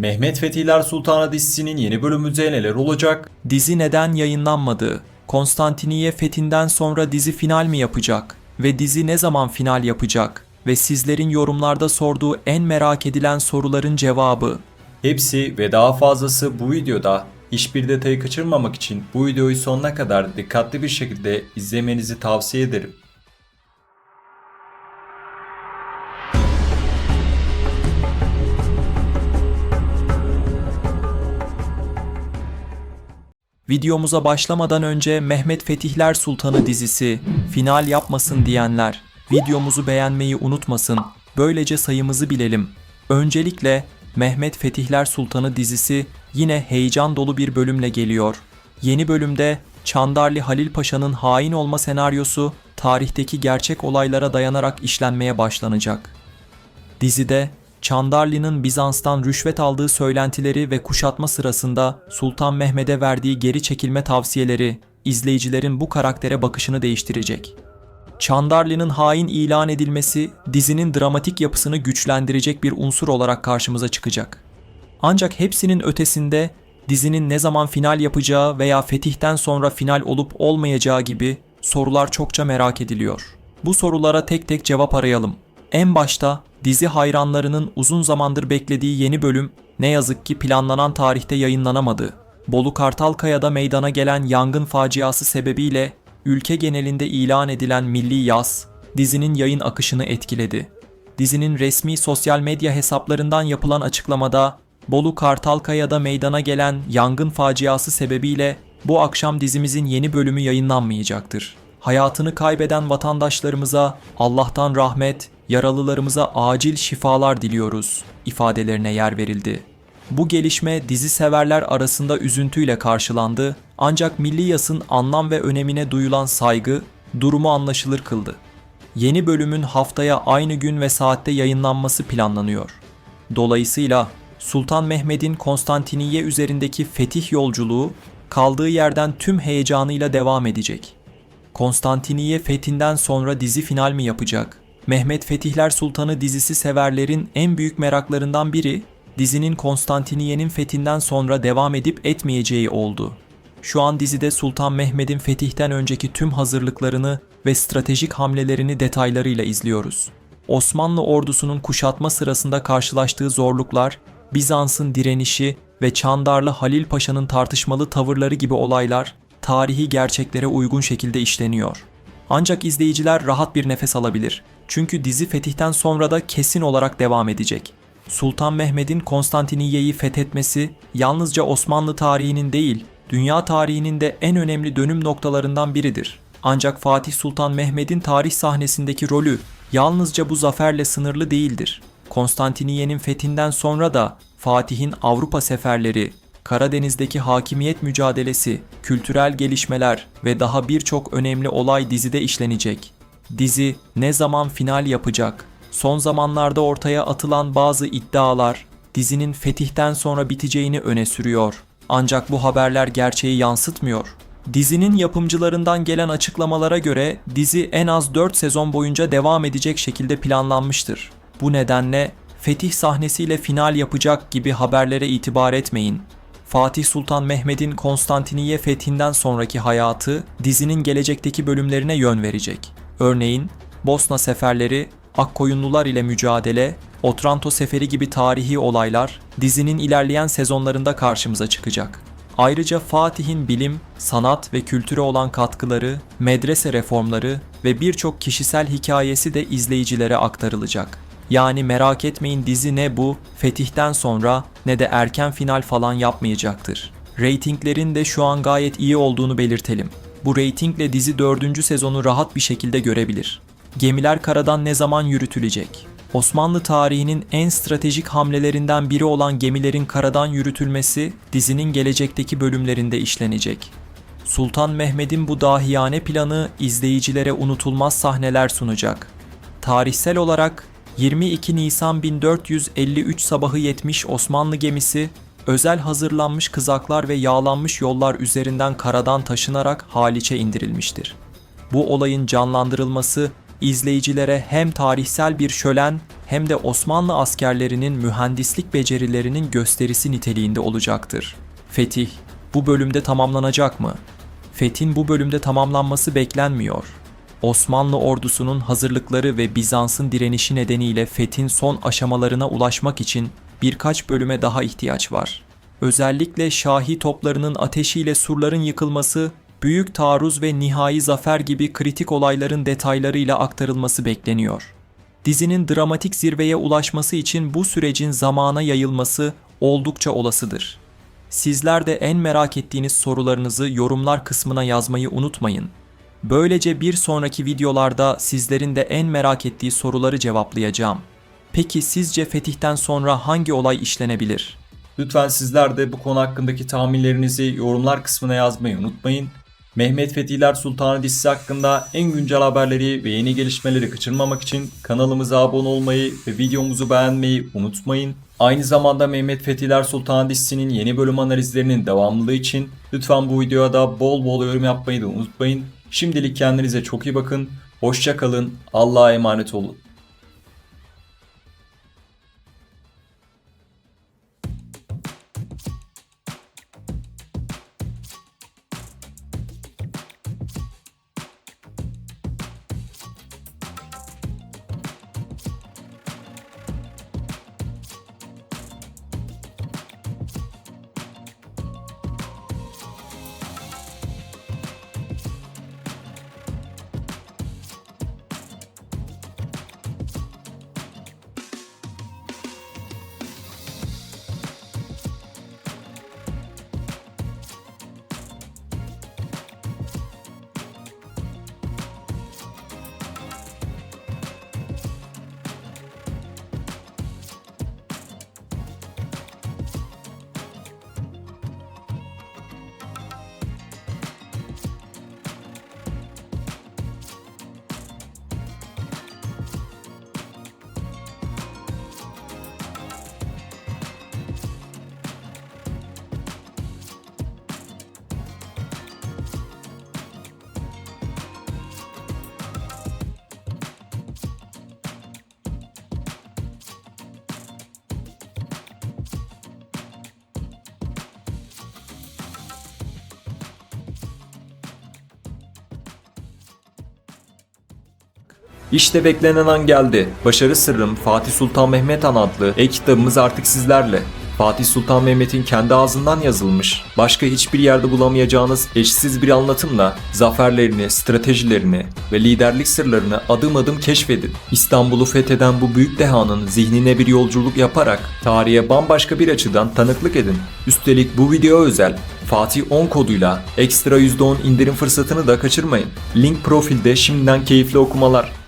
Mehmet Fetihler Sultanı dizisinin yeni bölümünde neler olacak? Dizi neden yayınlanmadı? Konstantiniye fethinden sonra dizi final mi yapacak? Ve dizi ne zaman final yapacak? Ve sizlerin yorumlarda sorduğu en merak edilen soruların cevabı. Hepsi ve daha fazlası bu videoda. Hiçbir detayı kaçırmamak için bu videoyu sonuna kadar dikkatli bir şekilde izlemenizi tavsiye ederim. Videomuza başlamadan önce Mehmet Fetihler Sultanı dizisi final yapmasın diyenler videomuzu beğenmeyi unutmasın. Böylece sayımızı bilelim. Öncelikle Mehmet Fetihler Sultanı dizisi yine heyecan dolu bir bölümle geliyor. Yeni bölümde Çandarlı Halil Paşa'nın hain olma senaryosu tarihteki gerçek olaylara dayanarak işlenmeye başlanacak. Dizide Çandarlı'nın Bizans'tan rüşvet aldığı söylentileri ve kuşatma sırasında Sultan Mehmet'e verdiği geri çekilme tavsiyeleri izleyicilerin bu karaktere bakışını değiştirecek. Çandarlı'nın hain ilan edilmesi dizinin dramatik yapısını güçlendirecek bir unsur olarak karşımıza çıkacak. Ancak hepsinin ötesinde dizinin ne zaman final yapacağı veya fetihten sonra final olup olmayacağı gibi sorular çokça merak ediliyor. Bu sorulara tek tek cevap arayalım. En başta dizi hayranlarının uzun zamandır beklediği yeni bölüm ne yazık ki planlanan tarihte yayınlanamadı. Bolu Kartalkaya'da meydana gelen yangın faciası sebebiyle ülke genelinde ilan edilen milli yaz dizinin yayın akışını etkiledi. Dizinin resmi sosyal medya hesaplarından yapılan açıklamada Bolu Kartalkaya'da meydana gelen yangın faciası sebebiyle bu akşam dizimizin yeni bölümü yayınlanmayacaktır. Hayatını kaybeden vatandaşlarımıza Allah'tan rahmet, yaralılarımıza acil şifalar diliyoruz ifadelerine yer verildi. Bu gelişme dizi severler arasında üzüntüyle karşılandı ancak Milli Yas'ın anlam ve önemine duyulan saygı durumu anlaşılır kıldı. Yeni bölümün haftaya aynı gün ve saatte yayınlanması planlanıyor. Dolayısıyla Sultan Mehmet'in Konstantiniye üzerindeki fetih yolculuğu kaldığı yerden tüm heyecanıyla devam edecek. Konstantiniye fethinden sonra dizi final mi yapacak? Mehmet Fetihler Sultanı dizisi severlerin en büyük meraklarından biri dizinin Konstantiniye'nin fethinden sonra devam edip etmeyeceği oldu. Şu an dizide Sultan Mehmet'in fetihten önceki tüm hazırlıklarını ve stratejik hamlelerini detaylarıyla izliyoruz. Osmanlı ordusunun kuşatma sırasında karşılaştığı zorluklar, Bizans'ın direnişi ve Çandarlı Halil Paşa'nın tartışmalı tavırları gibi olaylar tarihi gerçeklere uygun şekilde işleniyor. Ancak izleyiciler rahat bir nefes alabilir. Çünkü dizi fetihten sonra da kesin olarak devam edecek. Sultan Mehmet'in Konstantiniye'yi fethetmesi yalnızca Osmanlı tarihinin değil, dünya tarihinin de en önemli dönüm noktalarından biridir. Ancak Fatih Sultan Mehmet'in tarih sahnesindeki rolü yalnızca bu zaferle sınırlı değildir. Konstantiniye'nin fethinden sonra da Fatih'in Avrupa seferleri, Karadeniz'deki hakimiyet mücadelesi, kültürel gelişmeler ve daha birçok önemli olay dizide işlenecek. Dizi ne zaman final yapacak? Son zamanlarda ortaya atılan bazı iddialar dizinin fetihten sonra biteceğini öne sürüyor. Ancak bu haberler gerçeği yansıtmıyor. Dizinin yapımcılarından gelen açıklamalara göre dizi en az 4 sezon boyunca devam edecek şekilde planlanmıştır. Bu nedenle fetih sahnesiyle final yapacak gibi haberlere itibar etmeyin. Fatih Sultan Mehmet'in Konstantiniye fethinden sonraki hayatı dizinin gelecekteki bölümlerine yön verecek. Örneğin Bosna seferleri, Akkoyunlular ile mücadele, Otranto seferi gibi tarihi olaylar dizinin ilerleyen sezonlarında karşımıza çıkacak. Ayrıca Fatih'in bilim, sanat ve kültüre olan katkıları, medrese reformları ve birçok kişisel hikayesi de izleyicilere aktarılacak. Yani merak etmeyin dizi ne bu, fetihten sonra ne de erken final falan yapmayacaktır. Ratinglerin de şu an gayet iyi olduğunu belirtelim. Bu reytingle dizi 4. sezonu rahat bir şekilde görebilir. Gemiler karadan ne zaman yürütülecek? Osmanlı tarihinin en stratejik hamlelerinden biri olan gemilerin karadan yürütülmesi dizinin gelecekteki bölümlerinde işlenecek. Sultan Mehmet'in bu dahiyane planı izleyicilere unutulmaz sahneler sunacak. Tarihsel olarak 22 Nisan 1453 sabahı 70 Osmanlı gemisi özel hazırlanmış kızaklar ve yağlanmış yollar üzerinden karadan taşınarak Haliç'e indirilmiştir. Bu olayın canlandırılması izleyicilere hem tarihsel bir şölen hem de Osmanlı askerlerinin mühendislik becerilerinin gösterisi niteliğinde olacaktır. Fetih bu bölümde tamamlanacak mı? Fethin bu bölümde tamamlanması beklenmiyor. Osmanlı ordusunun hazırlıkları ve Bizans'ın direnişi nedeniyle fethin son aşamalarına ulaşmak için birkaç bölüme daha ihtiyaç var. Özellikle Şahi toplarının ateşiyle surların yıkılması, büyük taarruz ve nihai zafer gibi kritik olayların detaylarıyla aktarılması bekleniyor. Dizinin dramatik zirveye ulaşması için bu sürecin zamana yayılması oldukça olasıdır. Sizler de en merak ettiğiniz sorularınızı yorumlar kısmına yazmayı unutmayın. Böylece bir sonraki videolarda sizlerin de en merak ettiği soruları cevaplayacağım. Peki sizce fetihten sonra hangi olay işlenebilir? Lütfen sizler de bu konu hakkındaki tahminlerinizi yorumlar kısmına yazmayı unutmayın. Mehmet Fetihler Sultanı dizisi hakkında en güncel haberleri ve yeni gelişmeleri kaçırmamak için kanalımıza abone olmayı ve videomuzu beğenmeyi unutmayın. Aynı zamanda Mehmet Fetihler Sultanı dizisinin yeni bölüm analizlerinin devamlılığı için lütfen bu videoya da bol bol yorum yapmayı da unutmayın. Şimdilik kendinize çok iyi bakın. Hoşça kalın. Allah'a emanet olun. İşte beklenen an geldi. Başarı sırrım Fatih Sultan Mehmet Han adlı e-kitabımız artık sizlerle. Fatih Sultan Mehmet'in kendi ağzından yazılmış, başka hiçbir yerde bulamayacağınız eşsiz bir anlatımla zaferlerini, stratejilerini ve liderlik sırlarını adım adım keşfedin. İstanbul'u fetheden bu büyük dehanın zihnine bir yolculuk yaparak tarihe bambaşka bir açıdan tanıklık edin. Üstelik bu video özel Fatih 10 koduyla ekstra %10 indirim fırsatını da kaçırmayın. Link profilde şimdiden keyifli okumalar.